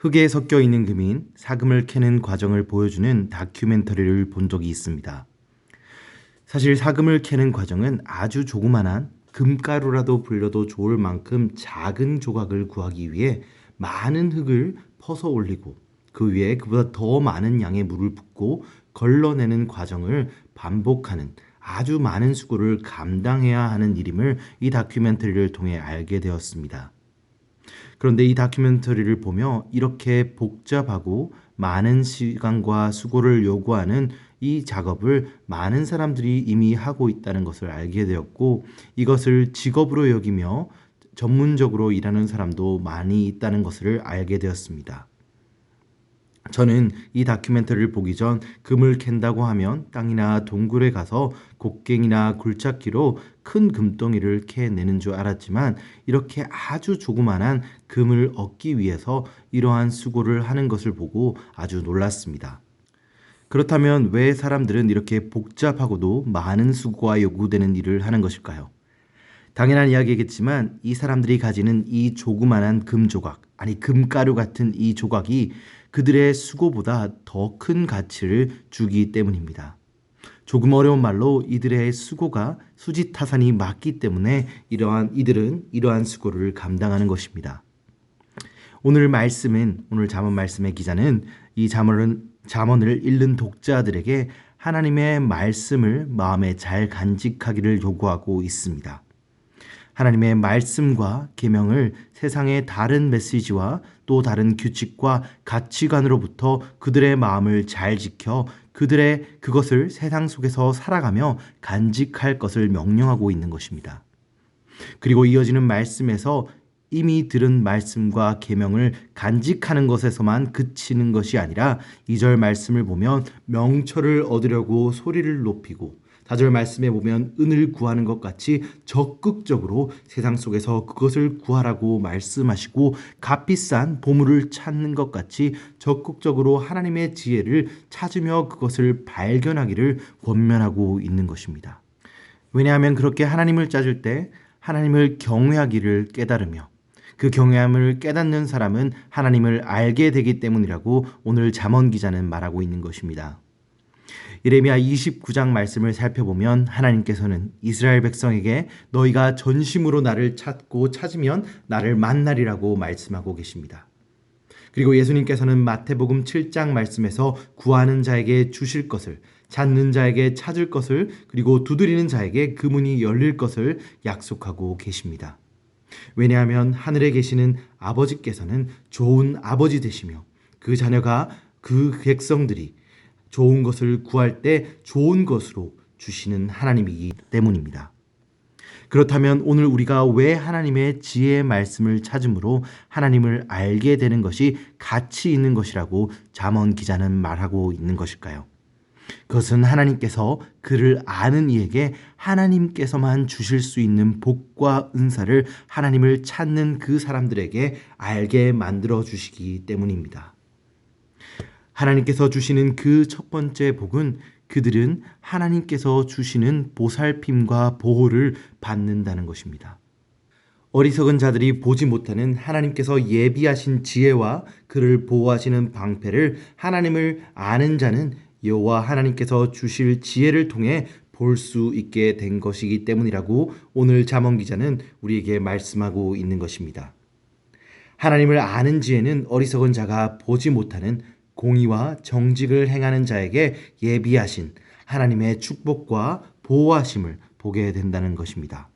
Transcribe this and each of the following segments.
흙에 섞여 있는 금인 사금을 캐는 과정을 보여주는 다큐멘터리를 본 적이 있습니다. 사실 사금을 캐는 과정은 아주 조그만한 금가루라도 불려도 좋을 만큼 작은 조각을 구하기 위해 많은 흙을 퍼서 올리고 그 위에 그보다 더 많은 양의 물을 붓고 걸러내는 과정을 반복하는 아주 많은 수고를 감당해야 하는 일임을 이 다큐멘터리를 통해 알게 되었습니다. 그런데 이 다큐멘터리를 보며 이렇게 복잡하고 많은 시간과 수고를 요구하는 이 작업을 많은 사람들이 이미 하고 있다는 것을 알게 되었고 이것을 직업으로 여기며 전문적으로 일하는 사람도 많이 있다는 것을 알게 되었습니다. 저는 이 다큐멘터리를 보기 전 금을 캔다고 하면 땅이나 동굴에 가서 곡괭이나 굴착기로 큰 금덩이를 캐내는 줄 알았지만 이렇게 아주 조그만한 금을 얻기 위해서 이러한 수고를 하는 것을 보고 아주 놀랐습니다. 그렇다면 왜 사람들은 이렇게 복잡하고도 많은 수고가 요구되는 일을 하는 것일까요? 당연한 이야기겠지만 이 사람들이 가지는 이 조그만한 금 조각, 아니 금가루 같은 이 조각이 그들의 수고보다 더 큰 가치를 주기 때문입니다. 조금 어려운 말로 이들의 수고가 수지타산이 맞기 때문에 이러한 이들은 이러한 수고를 감당하는 것입니다. 오늘 말씀은 오늘 잠언 말씀의 기자는 이 잠언은 잠언을 읽는 독자들에게 하나님의 말씀을 마음에 잘 간직하기를 요구하고 있습니다. 하나님의 말씀과 계명을 세상의 다른 메시지와 또 다른 규칙과 가치관으로부터 그들의 마음을 잘 지켜 그들의 그것을 세상 속에서 살아가며 간직할 것을 명령하고 있는 것입니다. 그리고 이어지는 말씀에서 이미 들은 말씀과 계명을 간직하는 것에서만 그치는 것이 아니라 이 절 말씀을 보면 명철을 얻으려고 소리를 높이고 4절 말씀에 보면 은을 구하는 것 같이 적극적으로 세상 속에서 그것을 구하라고 말씀하시고 값비싼 보물을 찾는 것 같이 적극적으로 하나님의 지혜를 찾으며 그것을 발견하기를 권면하고 있는 것입니다. 왜냐하면 그렇게 하나님을 찾을 때 하나님을 경외하기를 깨달으며 그 경외함을 깨닫는 사람은 하나님을 알게 되기 때문이라고 오늘 잠언 기자는 말하고 있는 것입니다. 이레미야 29장 말씀을 살펴보면 하나님께서는 이스라엘 백성에게 너희가 전심으로 나를 찾고 찾으면 나를 만나리라고 말씀하고 계십니다. 그리고 예수님께서는 마태복음 7장 말씀에서 구하는 자에게 주실 것을 찾는 자에게 찾을 것을 그리고 두드리는 자에게 그 문이 열릴 것을 약속하고 계십니다. 왜냐하면 하늘에 계시는 아버지께서는 좋은 아버지 되시며 그 자녀가 그 백성들이 좋은 것을 구할 때 좋은 것으로 주시는 하나님이기 때문입니다. 그렇다면 오늘 우리가 왜 하나님의 지혜의 말씀을 찾음으로 하나님을 알게 되는 것이 가치 있는 것이라고 잠언 기자는 말하고 있는 것일까요? 그것은 하나님께서 그를 아는 이에게 하나님께서만 주실 수 있는 복과 은사를 하나님을 찾는 그 사람들에게 알게 만들어 주시기 때문입니다. 하나님께서 주시는 그 첫 번째 복은 그들은 하나님께서 주시는 보살핌과 보호를 받는다는 것입니다. 어리석은 자들이 보지 못하는 하나님께서 예비하신 지혜와 그를 보호하시는 방패를 하나님을 아는 자는 여호와 하나님께서 주실 지혜를 통해 볼 수 있게 된 것이기 때문이라고 오늘 잠언 기자는 우리에게 말씀하고 있는 것입니다. 하나님을 아는 지혜는 어리석은 자가 보지 못하는 공의와 정직을 행하는 자에게 예비하신 하나님의 축복과 보호하심을 보게 된다는 것입니다.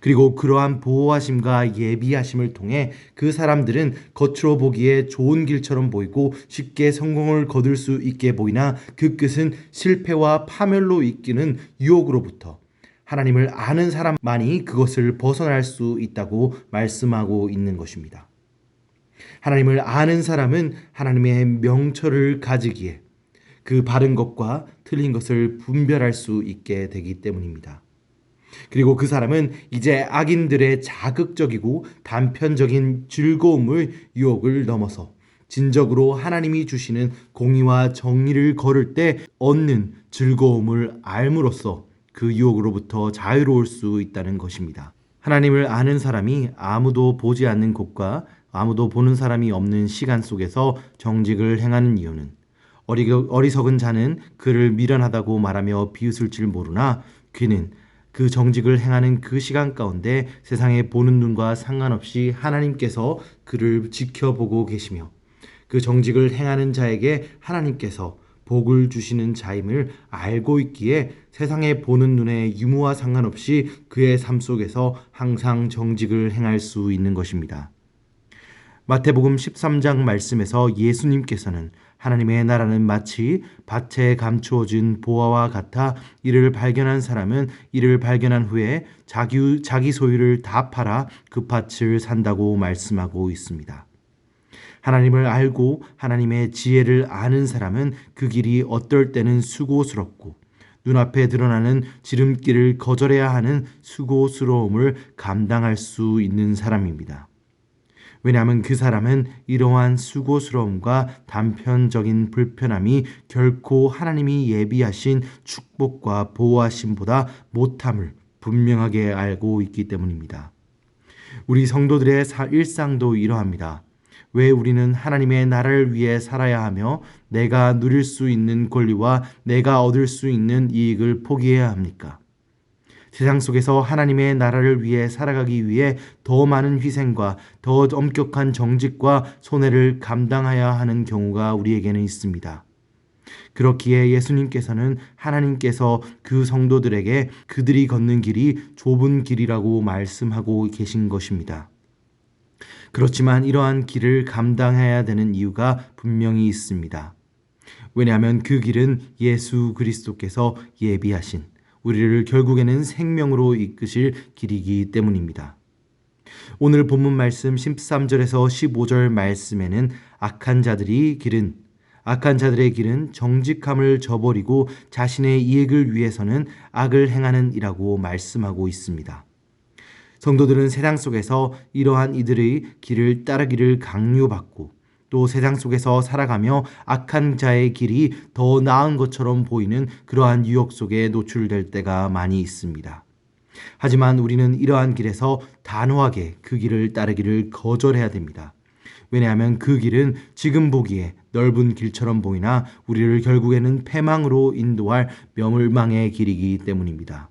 그리고 그러한 보호하심과 예비하심을 통해 그 사람들은 겉으로 보기에 좋은 길처럼 보이고 쉽게 성공을 거둘 수 있게 보이나 그 끝은 실패와 파멸로 이끄는 유혹으로부터 하나님을 아는 사람만이 그것을 벗어날 수 있다고 말씀하고 있는 것입니다. 하나님을 아는 사람은 하나님의 명철을 가지기에 그 바른 것과 틀린 것을 분별할 수 있게 되기 때문입니다. 그리고 그 사람은 이제 악인들의 자극적이고 단편적인 즐거움의 유혹을 넘어서 진적으로 하나님이 주시는 공의와 정의를 걸을 때 얻는 즐거움을 알므로써 그 유혹으로부터 자유로울 수 있다는 것입니다. 하나님을 아는 사람이 아무도 보지 않는 곳과 아무도 보는 사람이 없는 시간 속에서 정직을 행하는 이유는 어리, 어리석은 자는 그를 미련하다고 말하며 비웃을 줄 모르나 그는 그 정직을 행하는 그 시간 가운데 세상에 보는 눈과 상관없이 하나님께서 그를 지켜보고 계시며 그 정직을 행하는 자에게 하나님께서 복을 주시는 자임을 알고 있기에 세상에 보는 눈의 유무와 상관없이 그의 삶 속에서 항상 정직을 행할 수 있는 것입니다. 마태복음 13장 말씀에서 예수님께서는 하나님의 나라는 마치 밭에 감추어진 보화와 같아 이를 발견한 사람은 이를 발견한 후에 자기, 자기 소유를 다 팔아 그 밭을 산다고 말씀하고 있습니다. 하나님을 알고 하나님의 지혜를 아는 사람은 그 길이 어떨 때는 수고스럽고 눈앞에 드러나는 지름길을 거절해야 하는 수고스러움을 감당할 수 있는 사람입니다. 왜냐하면 그 사람은 이러한 수고스러움과 단편적인 불편함이 결코 하나님이 예비하신 축복과 보호하심보다 못함을 분명하게 알고 있기 때문입니다. 우리 성도들의 일상도 이러합니다. 왜 우리는 하나님의 나라를 위해 살아야 하며 내가 누릴 수 있는 권리와 내가 얻을 수 있는 이익을 포기해야 합니까? 세상 속에서 하나님의 나라를 위해 살아가기 위해 더 많은 희생과 더 엄격한 정직과 손해를 감당해야 하는 경우가 우리에게는 있습니다. 그렇기에 예수님께서는 하나님께서 그 성도들에게 그들이 걷는 길이 좁은 길이라고 말씀하고 계신 것입니다. 그렇지만 이러한 길을 감당해야 되는 이유가 분명히 있습니다. 왜냐하면 그 길은 예수 그리스도께서 예비하신 우리를 결국에는 생명으로 이끄실 길이기 때문입니다. 오늘 본문 말씀 13절에서 15절 말씀에는 악한 자들이 길은 악한 자들의 길은 정직함을 저버리고 자신의 이익을 위해서는 악을 행하는 이라고 말씀하고 있습니다. 성도들은 세상 속에서 이러한 이들의 길을 따르기를 강요받고 또 세상 속에서 살아가며 악한 자의 길이 더 나은 것처럼 보이는 그러한 유혹 속에 노출될 때가 많이 있습니다. 하지만 우리는 이러한 길에서 단호하게 그 길을 따르기를 거절해야 됩니다. 왜냐하면 그 길은 지금 보기에 넓은 길처럼 보이나 우리를 결국에는 패망으로 인도할 멸망의 길이기 때문입니다.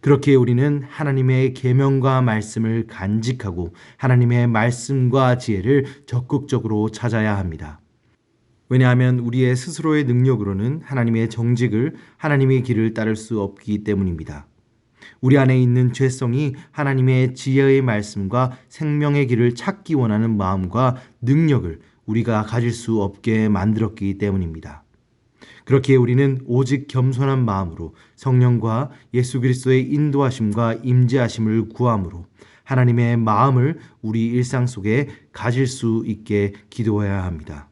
그렇게 우리는 하나님의 계명과 말씀을 간직하고 하나님의 말씀과 지혜를 적극적으로 찾아야 합니다. 왜냐하면 우리의 스스로의 능력으로는 하나님의 정직을 하나님의 길을 따를 수 없기 때문입니다. 우리 안에 있는 죄성이 하나님의 지혜의 말씀과 생명의 길을 찾기 원하는 마음과 능력을 우리가 가질 수 없게 만들었기 때문입니다. 그렇기에 우리는 오직 겸손한 마음으로 성령과 예수 그리스도의 인도하심과 임재하심을 구함으로 하나님의 마음을 우리 일상 속에 가질 수 있게 기도해야 합니다.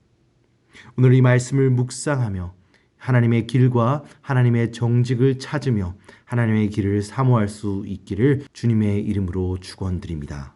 오늘 이 말씀을 묵상하며 하나님의 길과 하나님의 정직을 찾으며 하나님의 길을 사모할 수 있기를 주님의 이름으로 축원드립니다.